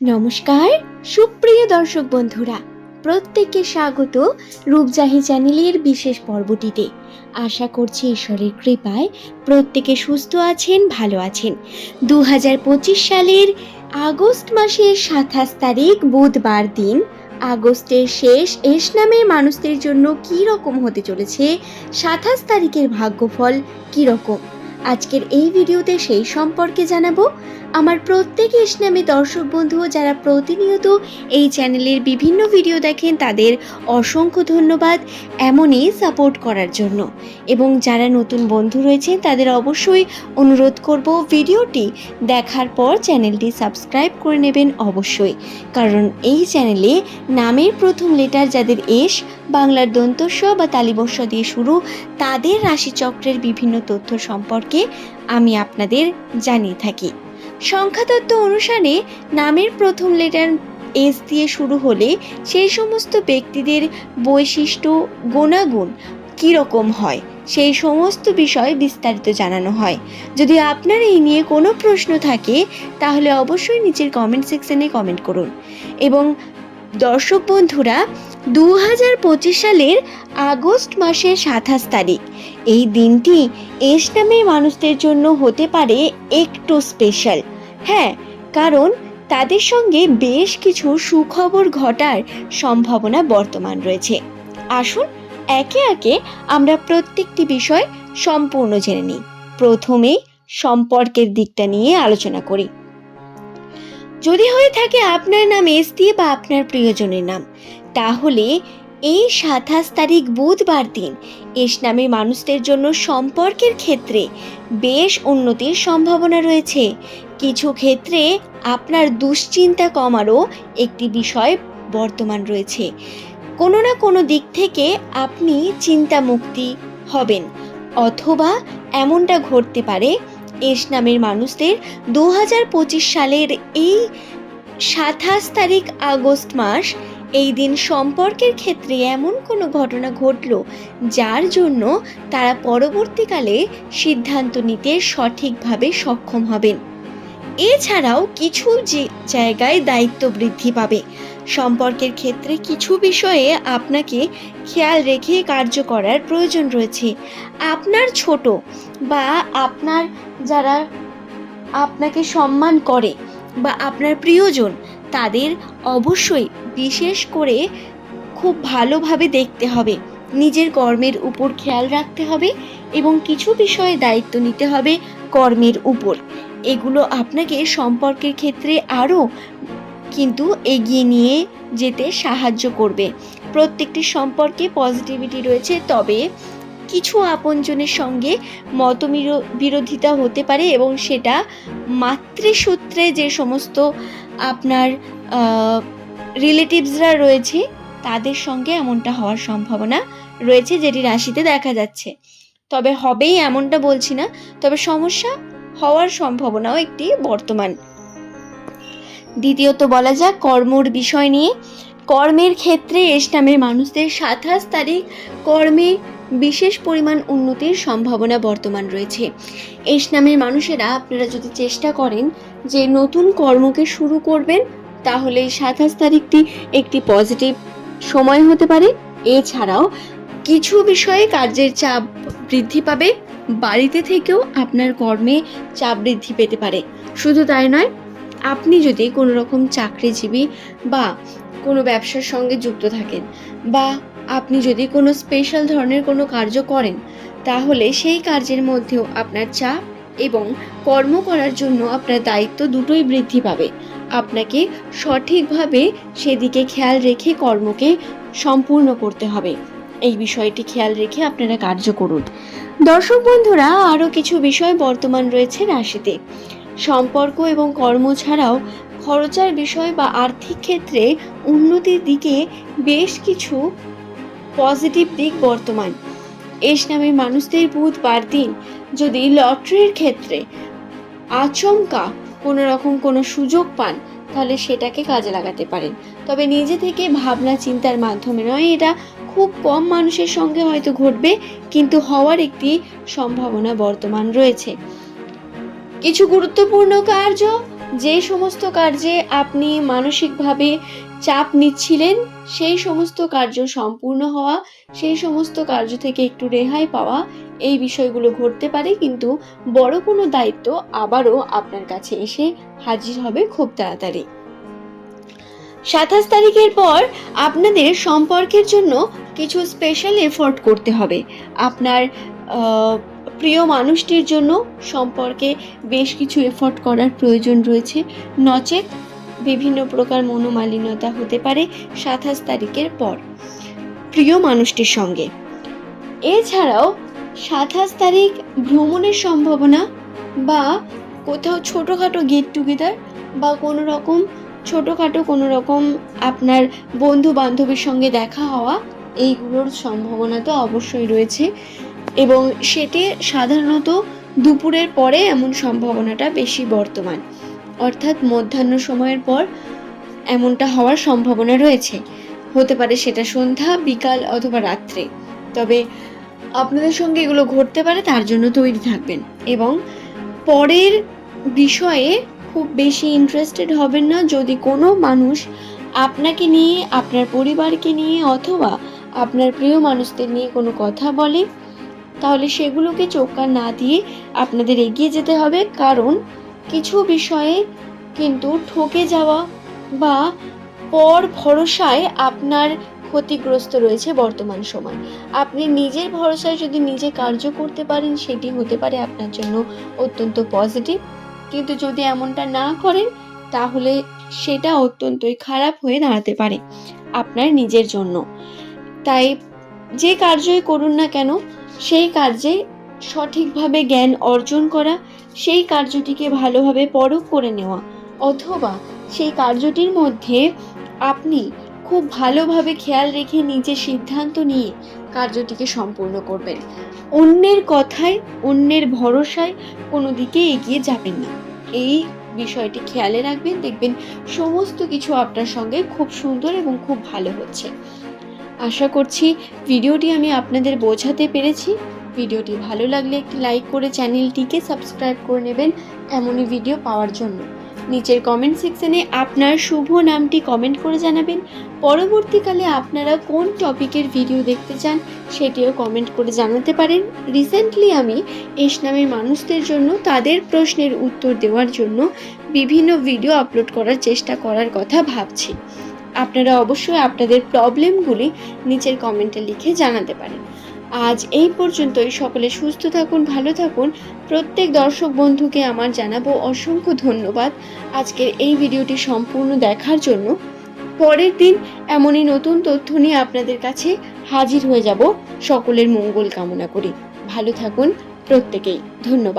নমস্কার, সুপ্রিয় দর্শক বন্ধুরা, প্রত্যেককে স্বাগত রূপজাহি চ্যানেলের বিশেষ পর্বটিতে। আশা করছি ঈশ্বরের কৃপায় প্রত্যেকে সুস্থ আছেন, ভালো আছেন। দু হাজার পঁচিশ সালের আগস্ট মাসের সাতাশ তারিখ, বুধবার দিন, আগস্টের শেষ এস নামের মানুষদের জন্য কী রকম হতে চলেছে, সাতাশ তারিখের ভাগ্যফল কী রকম? আজকের এই ভিডিওতে সেই সম্পর্কে জানাব। আমার প্রত্যেক ইসলামী দর্শক বন্ধু যারা প্রতিনিয়ত এই চ্যানেলের বিভিন্ন ভিডিও দেখেন, তাদের অসংখ্য ধন্যবাদ এমনই সাপোর্ট করার জন্য। এবং যারা নতুন বন্ধু রয়েছেন, তাদের অবশ্যই অনুরোধ করব ভিডিওটি দেখার পর চ্যানেলটি সাবস্ক্রাইব করে নেবেন অবশ্যই। কারণ এই চ্যানেলে নামের প্রথম লেটার যাদের এস, বাংলার দন্তস্ব বা তালিবস্ব দিয়ে শুরু, তাদের রাশিচক্রের বিভিন্ন তথ্য সম্পর্কে আমি আপনাদের জানিয়ে থাকি। সংখ্যাতত্ত্ব অনুসারে নামের প্রথম লেটার এস দিয়ে শুরু হলে সেই সমস্ত ব্যক্তিদের বৈশিষ্ট্য, গুণাগুণ কীরকম হয়, সেই সমস্ত বিষয় বিস্তারিত জানানো হয়। যদি আপনার এই নিয়ে কোনো প্রশ্ন থাকে, তাহলে অবশ্যই নিচের কমেন্ট সেকশনে কমেন্ট করুন। এবং দর্শক বন্ধুরা দু হাজার পঁচিশ সালের আগস্ট মাসের সাতাশ তারিখ। এই দিনটি এস নামের মানুষদের জন্য হতে পারে একটু স্পেশাল হ্যাঁ কারণ তাদের সঙ্গে বেশ কিছু সুখবর ঘটার সম্ভাবনা বর্তমান রয়েছে। আসুন, একে একে আমরা প্রত্যেকটি বিষয় সম্পূর্ণ জেনে নিই। প্রথমে সম্পর্কের দিকটা নিয়ে আলোচনা করি। যদি হয়ে থাকে আপনার নাম এস দিয়ে বা আপনার প্রিয়জনের নাম তাহলে এই সাতাশ তারিখ বুধবার দিন এস নামের মানুষদের জন্য সম্পর্কের ক্ষেত্রে বেশ উন্নতির সম্ভাবনা রয়েছে। কিছু ক্ষেত্রে আপনার দুশ্চিন্তা কমারও একটি বিষয় বর্তমান রয়েছে। কোনো না কোনো দিক থেকে আপনি চিন্তামুক্তি হবেন, অথবা এমনটা ঘটতে পারে এস নামের মানুষদের দু হাজার পঁচিশ সালের এই সাতাশ তারিখ আগস্ট মাস এই দিন সম্পর্কের ক্ষেত্রে এমন কোনো ঘটনা ঘটল যার জন্য তারা পরবর্তীকালে সিদ্ধান্ত নিতে সঠিকভাবে সক্ষম হবেন। এছাড়াও কিছু যে জায়গায় দায়িত্ব বৃদ্ধি পাবে। সম্পর্কের ক্ষেত্রে কিছু বিষয়ে আপনাকে খেয়াল রেখে কার্য করার প্রয়োজন রয়েছে। আপনার ছোট বা আপনার যারা আপনাকে সম্মান করে বা আপনার প্রিয়জন তাদের অবশ্যই বিশেষ করে খুব ভালোভাবে দেখতে হবে। নিজের কর্মের উপর খেয়াল রাখতে হবে এবং কিছু বিষয়ে দায়িত্ব নিতে হবে কর্মের উপর। এগুলো আপনাকে সম্পর্কের ক্ষেত্রে আরও কিন্তু এগিয়ে নিয়ে যেতে সাহায্য করবে। প্রত্যেকটি সম্পর্কে পজিটিভিটি রয়েছে, তবে কিছু আপনজনের সঙ্গে মতমির বিরোধিতা হতে পারে এবং সেটা মাতৃসূত্রে যে সমস্ত আপনার রিলেটিভসরা রয়েছে, তাদের সঙ্গে এমনটা হওয়ার সম্ভাবনা রয়েছে যেটি রাশিতে দেখা যাচ্ছে। তবে হবেই এমনটা বলছি না, তবে সমস্যা হওয়ার সম্ভাবনাও একটি বর্তমান। দ্বিতীয়ত বলা যাক কর্মর বিষয় নিয়ে। কর্মের ক্ষেত্রে এস নামের মানুষদের সাতাশ তারিখ কর্মে বিশেষ পরিমাণ উন্নতির সম্ভাবনা বর্তমান রয়েছে। এস নামের মানুষেরা, আপনারা যদি চেষ্টা করেন যে নতুন কর্মকে শুরু করবেন তাহলে সাতাশ তারিখটি একটি পজিটিভ সময় হতে পারে। এছাড়াও কিছু বিষয়ে কার্যের চাপ বৃদ্ধি পাবে। বাড়িতে থেকেও আপনার কর্মে চাপ বৃদ্ধি পেতে পারে। শুধু তাই নয়, আপনি যদি কোনো রকম চাকরিজীবী বা কোনো ব্যবসার সঙ্গে যুক্ত থাকেন বা আপনি যদি কোনো স্পেশাল ধরনের কোনো কার্য করেন, তাহলে সেই কার্যের মধ্যেও আপনার চাপ এবং কর্ম করার জন্য আপনার দায়িত্ব দুটোই বৃদ্ধি পাবে। আপনাকে সঠিকভাবে সেদিকে খেয়াল রেখে কর্মকে সম্পূর্ণ করতে হবে। এই বিষয়টি খেয়াল রেখে আপনারা কার্য করুন। দর্শক বন্ধুরা, আরও কিছু বিষয় বর্তমান রয়েছে রাশিতে। সম্পর্ক এবং কর্ম ছাড়াও খরচার বিষয় বা আর্থিক ক্ষেত্রে উন্নতির দিকে বেশ কিছু পজিটিভ দিক বর্তমান। এস নামের মানুষদের বুধবার দিন যদি লটারির ক্ষেত্রে আচমকা কোনো রকম কোনো সুযোগ পান, তাহলে সেটাকে কাজে লাগাতে পারেন। তবে নিজে থেকে ভাবনা চিন্তার মাধ্যমে নয়, এটা খুব কম মানুষের সঙ্গে হয়তো ঘটবে, কিন্তু হওয়ার একটি সম্ভাবনা বর্তমান রয়েছে। কিছু গুরুত্বপূর্ণ কার্য, যে সমস্ত কার্যে আপনি মানসিকভাবে চাপ নিচ্ছিলেন, সেই সমস্ত কার্য সম্পূর্ণ হওয়া, সেই সমস্ত কার্য থেকে একটু রেহাই পাওয়া এই বিষয়গুলো ঘটতে পারে, কিন্তু বড় কোনো দায়িত্ব আবারও আপনার কাছে এসে হাজির হবে খুব তাড়াতাড়ি। সাতাশ তারিখের পর আপনাদের সম্পর্কের জন্য কিছু স্পেশাল এফোর্ট করতে হবে। আপনার প্রিয় মানুষটির জন্য সম্পর্কে বেশ কিছু এফোর্ট করার প্রয়োজন রয়েছে। নচেত বিভিন্ন প্রকার মনোমালিন্যতা হতে পারে সাতাশ তারিখের পর প্রিয় মানুষটির সঙ্গে। এছাড়াও সাতাশ তারিখ ভ্রমণের সম্ভাবনা বা কোথাও ছোটোখাটো গেট টুগেদার বা কোনো রকম ছোটোখাটো কোনো রকম আপনার বন্ধু বান্ধবীর সঙ্গে দেখা হওয়া, এইগুলোর সম্ভাবনা তো অবশ্যই রয়েছে। এবং সেটি সাধারণত দুপুরের পরে এমন সম্ভাবনাটা বেশি বর্তমান। অর্থাৎ মধ্যাহ্ন সময়ের পর এমনটা হওয়ার সম্ভাবনা রয়েছে। হতে পারে সেটা সন্ধ্যা, বিকাল অথবা রাত্রে। তবে আপনাদের সঙ্গে এগুলো ঘটতে পারে, তার জন্য তৈরি থাকবেন। এবং পরের বিষয়ে খুব বেশি ইন্টারেস্টেড হবেন না, যদি কোনো মানুষ আপনাকে নিয়ে, আপনার পরিবারকে নিয়ে অথবা আপনার প্রিয় মানুষদের নিয়ে কোনো কথা বলে, তাহলে সেগুলোকে চোখকা না দিয়ে আপনাদের এগিয়ে যেতে হবে। কারণ কিছু বিষয়ে কিন্তু ঠকে যাওয়া বা পর ভরসায় আপনার ক্ষতিগ্রস্ত রয়েছে বর্তমান সময়। আপনি নিজের ভরসায় যদি নিজে কার্য করতে পারেন, সেটি হতে পারে আপনার জন্য অত্যন্ত পজিটিভ কিন্তু যদি এমনটা না করেন, তাহলে সেটা অত্যন্তই খারাপ হয়ে দাঁড়াতে পারে আপনার নিজের জন্য। তাই যে কার্যই করুন না কেন, সেই কার্যে সঠিকভাবে জ্ঞান অর্জন করা, সেই কার্যটিকে ভালোভাবে পরখ করে নেওয়া, অথবা সেই কার্যটির মধ্যে আপনি খুব ভালোভাবে খেয়াল রেখে নিজে সিদ্ধান্ত নিয়ে কার্যটিকে সম্পূর্ণ করবেন। অন্যের কথায়, অন্যের ভরসায় কোনো দিকে এগিয়ে যাবেন না। এই বিষয়টি খেয়ালে রাখবেন, দেখবেন সমস্ত কিছু আপনার সঙ্গে খুব সুন্দর এবং খুব ভালো হচ্ছে। আশা করছি ভিডিওটি আমি আপনাদের বোঝাতে পেরেছি। ভিডিওটি ভালো লাগলে একটি লাইক করে চ্যানেলটিকে সাবস্ক্রাইব করে নেবেন এমনই ভিডিও পাওয়ার জন্য। নিচের কমেন্ট সেকশনে আপনার শুভ নামটি কমেন্ট করে জানাবেন। পরবর্তীকালে আপনারা কোন টপিকের ভিডিও দেখতে চান, সেটিও কমেন্ট করে জানাতে পারেন। রিসেন্টলি আমি এস নামের মানুষদের জন্য তাদের প্রশ্নের উত্তর দেওয়ার জন্য বিভিন্ন ভিডিও আপলোড করার চেষ্টা করার কথা ভাবছি। আপনারা অবশ্যই আপনাদের প্রবলেমগুলি নিচের কমেন্টে লিখে জানাতে পারেন। আজ এই পর্যন্তই। সকলে সুস্থ থাকুন, ভালো থাকুন। প্রত্যেক দর্শক বন্ধুকে আমার জানাব অসংখ্য ধন্যবাদ। আজকের এই ভিডিওটি সম্পূর্ণ দেখার জন্য। পরের দিন এমনই নতুন তথ্য নিয়ে আপনাদের কাছে হাজির হয়ে যাব। সকলের মঙ্গল কামনা করি। ভালো থাকুন প্রত্যেকেই। ধন্যবাদ।